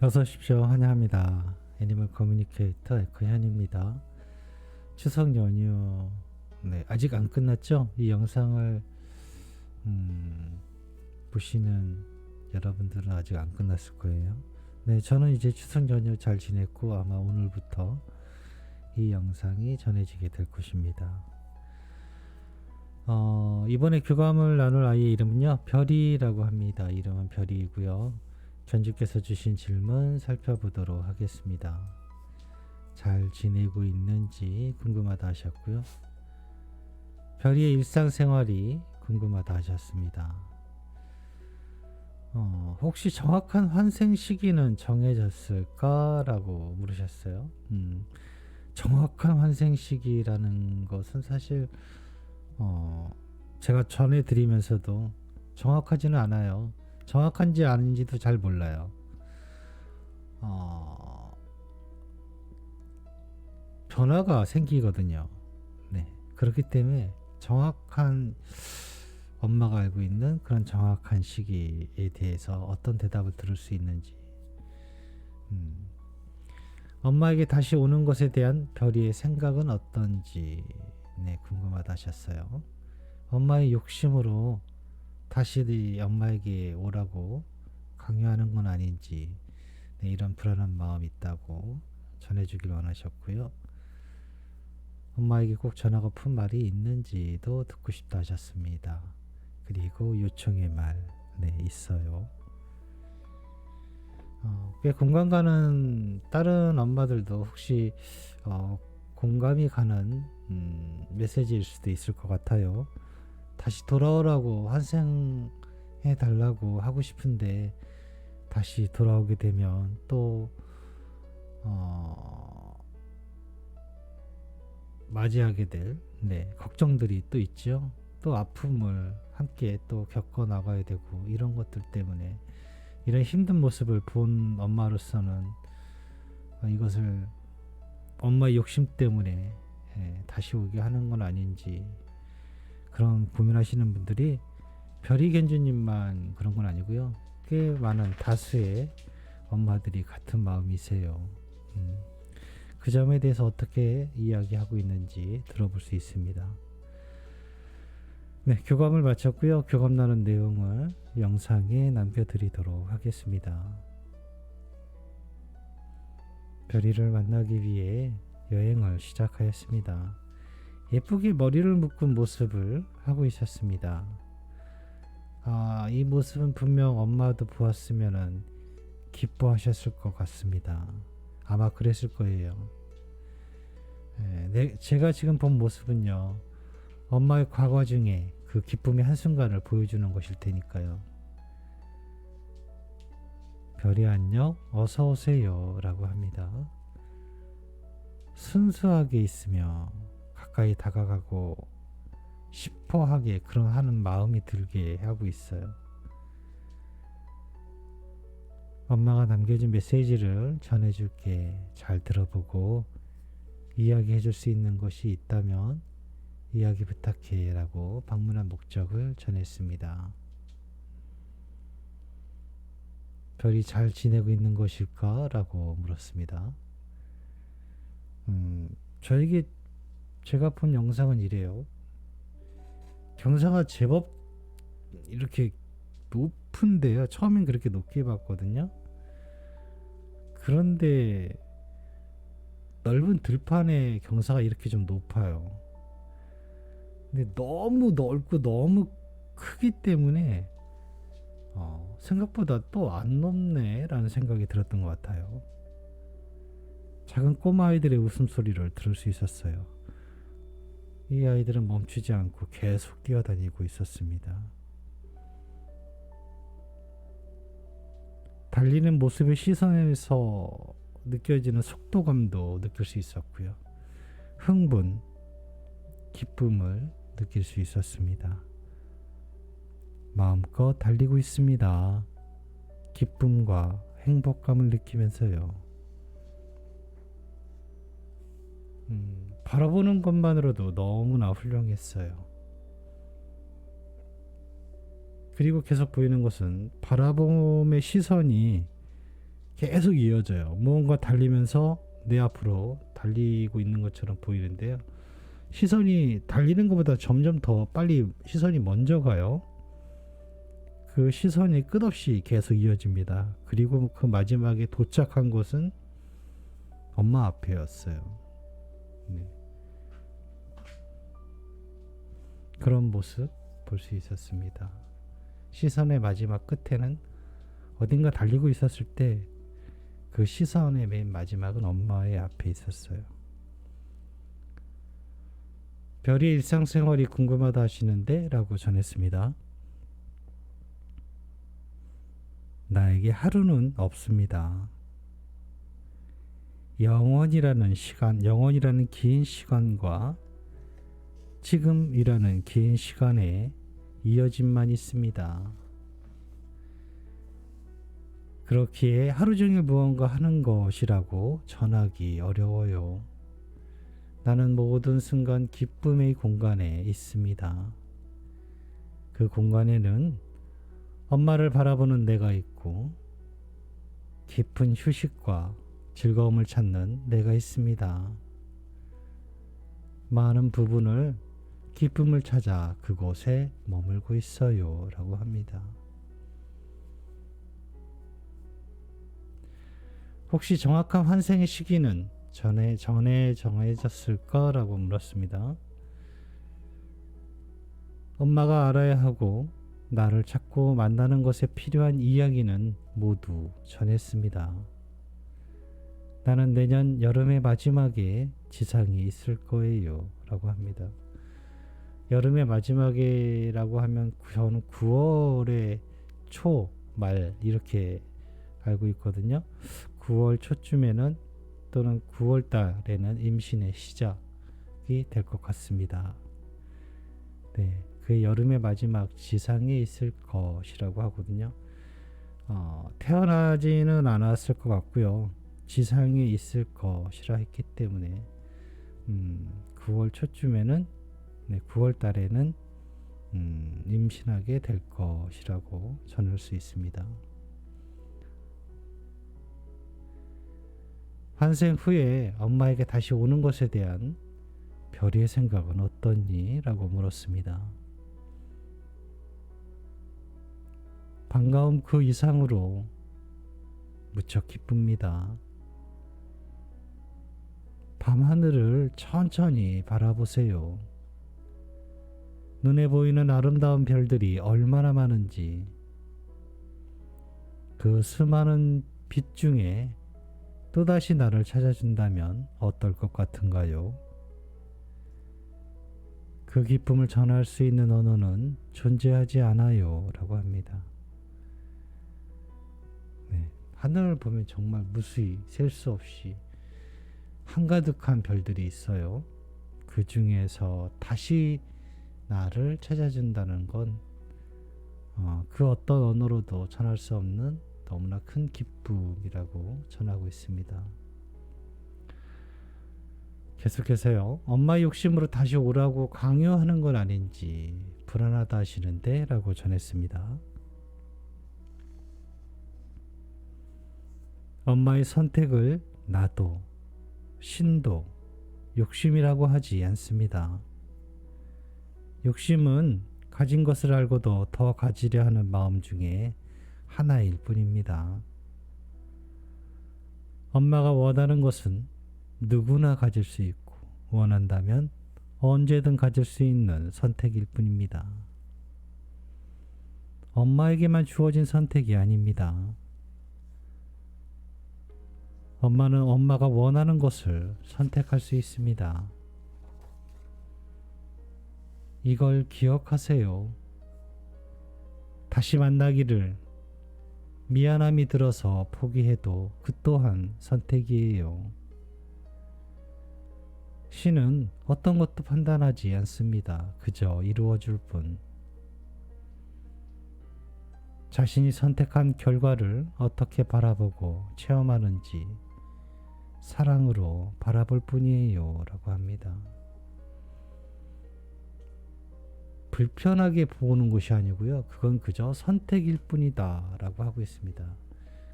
어서 오십시오. 환영합니다. 애니멀 커뮤니케이터 에크현입니다. 추석 연휴 네, 아직 안 끝났죠? 이 영상을 음, 보시는 여러분들은 아직 안 끝났을 거예요. 네, 저는 이제 추석 연휴 잘 지냈고 아마 오늘부터 이 영상이 전해지게 될 것입니다. 어, 이번에 교감을 나눌 아이의 이름은요, 별이라고 합니다. 이름은 별이고요. 견주께서 주신 질문 살펴보도록 하겠습니다. 잘 지내고 있는지 궁금하다 하셨고요. 별이의 일상생활이 궁금하다 하셨습니다. 어, 혹시 정확한 환생 시기는 정해졌을까라고 물으셨어요. 음, 정확한 환생 시기라는 것은 사실 어, 제가 전해드리면서도 정확하지는 않아요. 정확한지 아닌지도 잘 몰라요. 어, 변화가 생기거든요. 네. 그렇기 때문에 정확한 엄마가 알고 있는 그런 정확한 시기에 대해서 어떤 대답을 들을 수 있는지, 음, 엄마에게 다시 오는 것에 대한 별이의 생각은 어떤지, 네, 궁금하다 하셨어요. 엄마의 욕심으로 다시 엄마에게 오라고 강요하는 건 아닌지 네, 이런 불안한 마음이 있다고 전해주길 원하셨고요. 엄마에게 꼭 전하고 픈 말이 있는지도 듣고 싶다 하셨습니다. 그리고 요청의 말, 네, 있어요. 어, 꽤 공감 가는 다른 엄마들도 혹시 어, 공감이 가는 음, 메시지일 수도 있을 것 같아요. 다시 돌아오라고 환생해 달라고 하고 싶은데 다시 돌아오게 되면 또 어, 맞이하게 될 네, 걱정들이 또 있죠. 또 아픔을 함께 또 겪어 나가야 되고 이런 것들 때문에 이런 힘든 모습을 본 엄마로서는 어, 이것을 엄마의 욕심 때문에 예, 다시 오게 하는 건 아닌지 그런 고민하시는 분들이 별이 견주님만 그런 건 아니고요. 꽤 많은 다수의 엄마들이 같은 마음이세요. 음, 그 점에 대해서 어떻게 이야기하고 있는지 들어볼 수 있습니다. 네, 교감을 마쳤고요. 교감 나눈 내용을 영상에 남겨드리도록 하겠습니다. 별이를 만나기 위해 여행을 시작하였습니다. 예쁘게 머리를 묶은 모습을 하고 있었습니다. 아, 이 모습은 분명 엄마도 보았으면 기뻐하셨을 것 같습니다. 아마 그랬을 거예요. 예, 네, 제가 지금 본 모습은요, 엄마의 과거 중에 그 기쁨의 한순간을 보여주는 것일 테니까요. 별이 안녕, 어서 오세요. 라고 합니다. 순수하게 있으며 가까이 다가가고 싶어 하게 그런 하는 마음이 들게 하고 있어요. 엄마가 남겨준 메시지를 전해줄게. 잘 들어보고 이야기해 줄 수 있는 것이 있다면 이야기 부탁해 라고 방문한 목적을 전했습니다. 별이 잘 지내고 있는 것일까? 라고 물었습니다. 음, 저에게 제가 본 영상은 이래요. 경사가 제법 이렇게 높은데요. 처음엔 그렇게 높게 봤거든요. 그런데 넓은 들판에 경사가 이렇게 좀 높아요. 근데 너무 넓고 너무 크기 때문에 어, 생각보다 또 안 높네라는 생각이 들었던 것 같아요. 작은 꼬마 아이들의 웃음소리를 들을 수 있었어요. 이 아이들은 멈추지 않고 계속 뛰어다니고 있었습니다. 달리는 모습의 시선에서 느껴지는 속도감도 느낄 수 있었고요. 흥분, 기쁨을 느낄 수 있었습니다. 마음껏 달리고 있습니다. 기쁨과 행복감을 느끼면서요. 음, 바라보는 것만으로도 너무나 훌륭했어요. 그리고 계속 보이는 것은 바라봄의 시선이 계속 이어져요. 무언가 달리면서 내 앞으로 달리고 있는 것처럼 보이는데요. 시선이 달리는 것보다 점점 더 빨리 시선이 먼저 가요. 그 시선이 끝없이 계속 이어집니다. 그리고 그 마지막에 도착한 곳은 엄마 앞에였어요. 네. 그런 모습 볼 수 있었습니다. 시선의 마지막 끝에는 어딘가 달리고 있었을 때 그 시선의 맨 마지막은 엄마의 앞에 있었어요. 별이 일상생활이 궁금하다 하시는데 라고 전했습니다. 나에게 하루는 없습니다. 영원이라는 시간, 영원이라는 긴 시간과 지금이라는 긴 시간에 이어짐만 있습니다. 그렇기에 하루 종일 무언가 하는 것이라고 전하기 어려워요. 나는 모든 순간 기쁨의 공간에 있습니다. 그 공간에는 엄마를 바라보는 내가 있고 깊은 휴식과 즐거움을 찾는 내가 있습니다. 많은 부분을 기쁨을 찾아 그곳에 머물고 있어요. 라고 합니다. 혹시 정확한 환생의 시기는 전에 전에 정해졌을까라고 물었습니다. 엄마가 알아야 하고 나를 찾고 만나는 것에 필요한 이야기는 모두 전했습니다. 나는 내년 여름의 마지막에 지상에 있을 거예요. 라고 합니다. 여름의 마지막에라고 하면 저는 9월의 초, 말 이렇게 알고 있거든요. 9월 초쯤에는 또는 9월 달에는 임신의 시작이 될 것 같습니다. 네, 그 여름의 마지막 지상에 있을 것이라고 하거든요. 어, 태어나지는 않았을 것 같고요. 지상에 있을 것이라 했기 때문에 음, 9월 초쯤에는 네, 9월 달에는 음, 임신하게 될 것이라고 전할 수 있습니다. 환생 후에 엄마에게 다시 오는 것에 대한 별이의 생각은 어떠니? 라고 물었습니다. 반가움 그 이상으로 무척 기쁩니다. 밤하늘을 천천히 바라보세요. 눈에 보이는 아름다운 별들이 얼마나 많은지 그 수많은 빛 중에 또다시 나를 찾아준다면 어떨 것 같은가요? 그 기쁨을 전할 수 있는 언어는 존재하지 않아요. 라고 합니다. 네, 하늘을 보면 정말 무수히 셀 수 없이 한가득한 별들이 있어요. 그 중에서 다시 나를 찾아준다는 건, 어, 그 어떤 언어로도 전할 수 없는 너무나 큰 기쁨이라고 전하고 있습니다. 계속해서요. 엄마 욕심으로 다시 오라고 강요하는 건 아닌지 불안하다 하시는데 라고 전했습니다. 엄마의 선택을 나도, 신도, 욕심이라고 하지 않습니다. 욕심은 가진 것을 알고도 더 가지려 하는 마음 중에 하나일 뿐입니다. 엄마가 원하는 것은 누구나 가질 수 있고 원한다면 언제든 가질 수 있는 선택일 뿐입니다. 엄마에게만 주어진 선택이 아닙니다. 엄마는 엄마가 원하는 것을 선택할 수 있습니다. 이걸 기억하세요. 다시 만나기를 미안함이 들어서 포기해도 그 또한 선택이에요. 신은 어떤 것도 판단하지 않습니다. 그저 이루어줄 뿐. 자신이 선택한 결과를 어떻게 바라보고 체험하는지 사랑으로 바라볼 뿐이에요. 라고 합니다. 불편하게 보는 것이 아니고요. 그건 그저 선택일 뿐이다. 라고 하고 있습니다.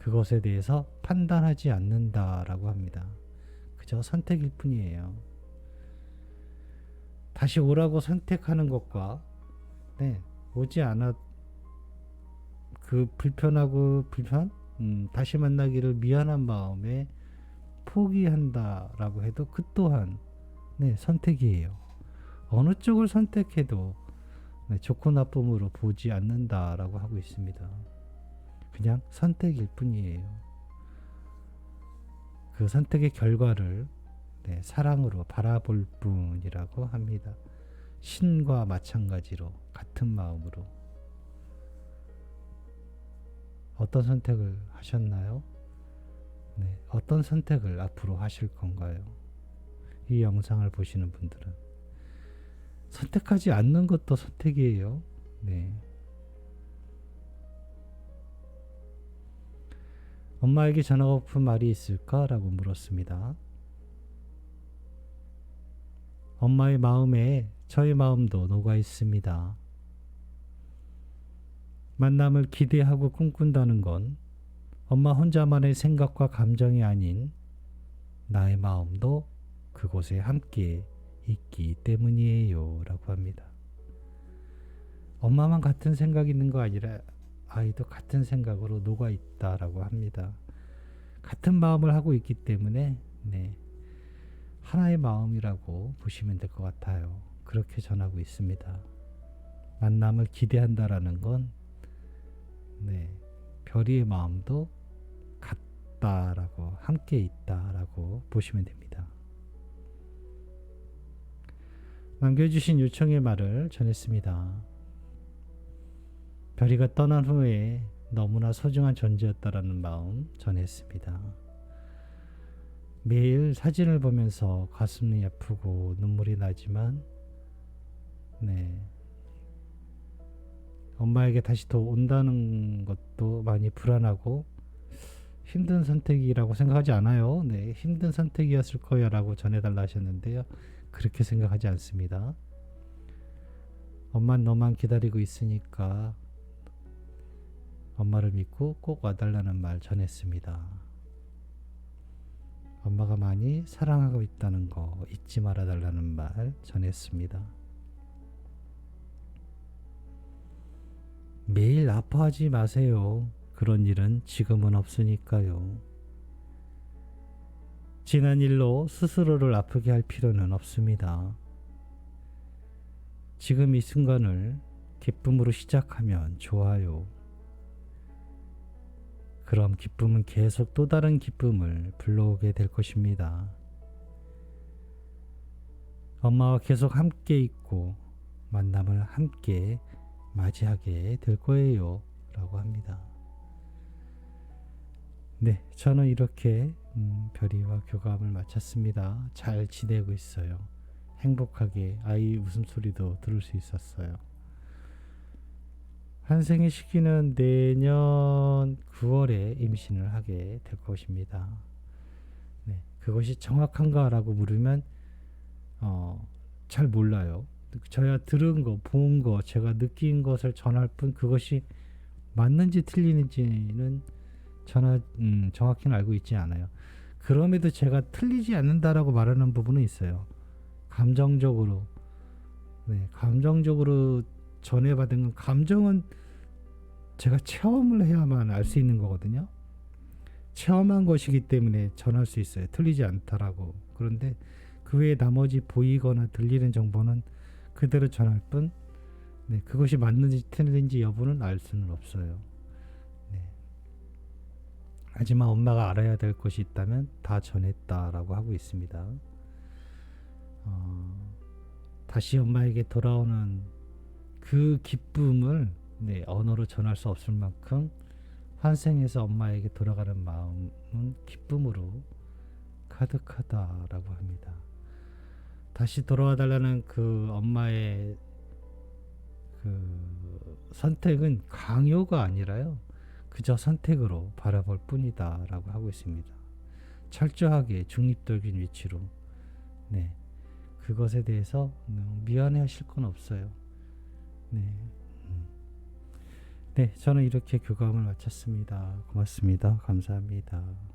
그것에 대해서 판단하지 않는다 라고 합니다. 그저 선택일 뿐이에요. 다시 오라고 선택하는 것과 네, 오지 않아 그 불편하고 불편 음, 다시 만나기를 미안한 마음에 포기한다라고 해도 그 또한 네, 선택이에요. 어느 쪽을 선택해도 네, 좋고 나쁨으로 보지 않는다라고 하고 있습니다. 그냥 선택일 뿐이에요. 그 선택의 결과를 네, 사랑으로 바라볼 뿐이라고 합니다. 신과 마찬가지로 같은 마음으로 어떤 선택을 하셨나요? 네, 어떤 선택을 앞으로 하실 건가요? 이 영상을 보시는 분들은 선택하지 않는 것도 선택이에요. 네. 엄마에게 전하고 싶은 말이 있을까라고 물었습니다. 엄마의 마음에 저의 마음도 녹아 있습니다. 만남을 기대하고 꿈꾼다는 건 엄마 혼자만의 생각과 감정이 아닌 나의 마음도 그곳에 함께 있기 때문이에요. 라고 합니다. 엄마만 같은 생각이 있는 거 아니라 아이도 같은 생각으로 녹아 있다라고 합니다. 같은 마음을 하고 있기 때문에 네. 하나의 마음이라고 보시면 될 것 같아요. 그렇게 전하고 있습니다. 만남을 기대한다라는 건 네. 별이의 마음도 같다라고 함께 있다라고 보시면 됩니다. 남겨주신 요청의 말을 전했습니다. 별이가 떠난 후에 너무나 소중한 존재였다라는 마음 전했습니다. 매일 사진을 보면서 가슴이 아프고 눈물이 나지만, 네. 엄마에게 다시 더 온다는 것도 많이 불안하고 힘든 선택이라고 생각하지 않아요. 네, 힘든 선택이었을 거야라고 전해달라 하셨는데요. 그렇게 생각하지 않습니다. 엄마 너만 기다리고 있으니까 엄마를 믿고 꼭 와달라는 말 전했습니다. 엄마가 많이 사랑하고 있다는 거 잊지 말아 달라는 말 전했습니다. 매일 아파하지 마세요. 그런 일은 지금은 없으니까요. 지난 일로 스스로를 아프게 할 필요는 없습니다. 지금 이 순간을 기쁨으로 시작하면 좋아요. 그럼 기쁨은 계속 또 다른 기쁨을 불러오게 될 것입니다. 엄마와 계속 함께 있고 만남을 함께 맞이하게 될 거예요. 라고 합니다. 네, 저는 이렇게 음, 별이와 교감을 마쳤습니다. 잘 지내고 있어요. 행복하게 아이 웃음소리도 들을 수 있었어요. 한생의 시기는 내년 9월에 임신을 하게 될 것입니다. 네, 그것이 정확한가라고 물으면 어, 잘 몰라요. 저야 들은 거, 본 거, 제가 느낀 것을 전할 뿐 그것이 맞는지 틀리는지는 전하, 음, 정확히는 알고 있지 않아요. 그럼에도 제가 틀리지 않는다라고 말하는 부분은 있어요. 감정적으로, 네, 감정적으로 전해받은 건 감정은 제가 체험을 해야만 알 수 있는 거거든요. 체험한 것이기 때문에 전할 수 있어요. 틀리지 않다라고. 그런데 그 외에 나머지 보이거나 들리는 정보는 그대로 전할 뿐, 네, 그것이 맞는지 틀린지 여부는 알 수는 없어요. 네. 하지만 엄마가 알아야 될 것이 있다면 다 전했다라고 하고 있습니다. 어, 다시 엄마에게 돌아오는 그 기쁨을 네, 언어로 전할 수 없을 만큼 환생해서 엄마에게 돌아가는 마음은 기쁨으로 가득하다라고 합니다. 다시 돌아와 달라는 그 엄마의 그 선택은 강요가 아니라요. 그저 선택으로 바라볼 뿐이다 라고 하고 있습니다. 철저하게 중립적인 위치로 네 그것에 대해서 미안해 하실 건 없어요. 네 음. 네, 저는 이렇게 교감을 마쳤습니다. 고맙습니다. 감사합니다.